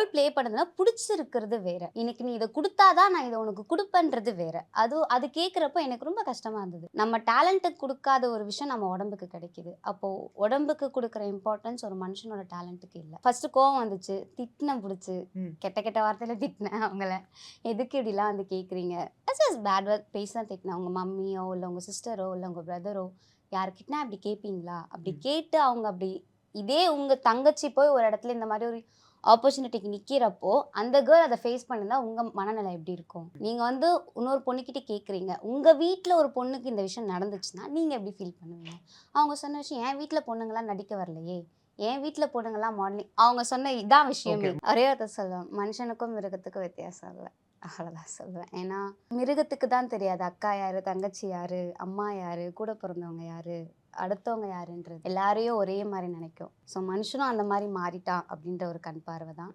Role play பண்ணதுனா பிடிச்சிருக்கிறது வேற. இன்னைக்கு நீ இதை கொடுத்தாதான் நான் இதை உனக்கு கொடுப்பேன்றது வேற. அது அது கேட்குறப்போ எனக்கு ரொம்ப கஷ்டமா இருந்தது. நம்ம டேலண்ட்டுக்கு கொடுக்காத ஒரு விஷயம் நம்ம உடம்புக்கு கிடைக்குது. அப்போ உடம்புக்கு கொடுக்குற இம்பார்ட்டன்ஸ் ஒரு மனுஷனோட டேலண்ட்டுக்கு இல்லை. ஃபர்ஸ்ட் கோவம் வந்துச்சு. திட்டின பிடிச்சி. கெட்ட கெட்ட வார்த்தையில திட்டினேன் அவங்கள. எதுக்கு இப்படிலாம் வந்து கேட்குறீங்க அஸ் இஸ் பேட் ஒர்க் பேசி தான் திட்டினேன் உங்கள் மம்மியோ இல்லை உங்கள் சிஸ்டரோ இல்லை உங்கள் பிரதரோ யாருக்கிட்டனா அப்படி கேட்பீங்களா அப்படி. கேட்டு அவங்க அப்படி இதே உங்கள் தங்கச்சி போய் ஒரு இடத்துல இந்த மாதிரி ஒரு ஆப்பர்ச்சுனிட்டிக்கு நிற்கிறப்போ அந்த கேர்ள் அதை ஃபேஸ் பண்ணிருந்தா உங்கள் மனநிலை எப்படி இருக்கும்? நீங்கள் வந்து இன்னொரு பொண்ணுக்கிட்ட கேட்குறீங்க உங்கள் வீட்டில் ஒரு பொண்ணுக்கு இந்த விஷயம் நடந்துச்சுன்னா நீங்கள் எப்படி ஃபீல் பண்ணுவீங்க? அவங்க சொன்ன விஷயம் என் வீட்டில் பொண்ணுங்களாம் நடிக்க வரலையே. என் வீட்டில் பொண்ணுங்களாம் மாடலிங் அவங்க சொன்ன இதான் விஷயமே. ஒரே ஒருத்த சொல்லுவேன் மனுஷனுக்கும் மிருகத்துக்கும் வித்தியாசம் இல்லை. அவ்வளோதான் சொல்லுவேன். ஏன்னா மிருகத்துக்கு தான் தெரியாது. அக்கா யார் தங்கச்சி யார் அம்மா யார் கூட பிறந்தவங்க யார் அடுத்தவங்க யாருன்றது. எல்லாரையும் ஒரே மாதிரி நினைக்கும். ஸோ மனுஷனும் அந்த மாதிரி மாறிட்டான் அப்படின்ற ஒரு கண் பார்வை தான்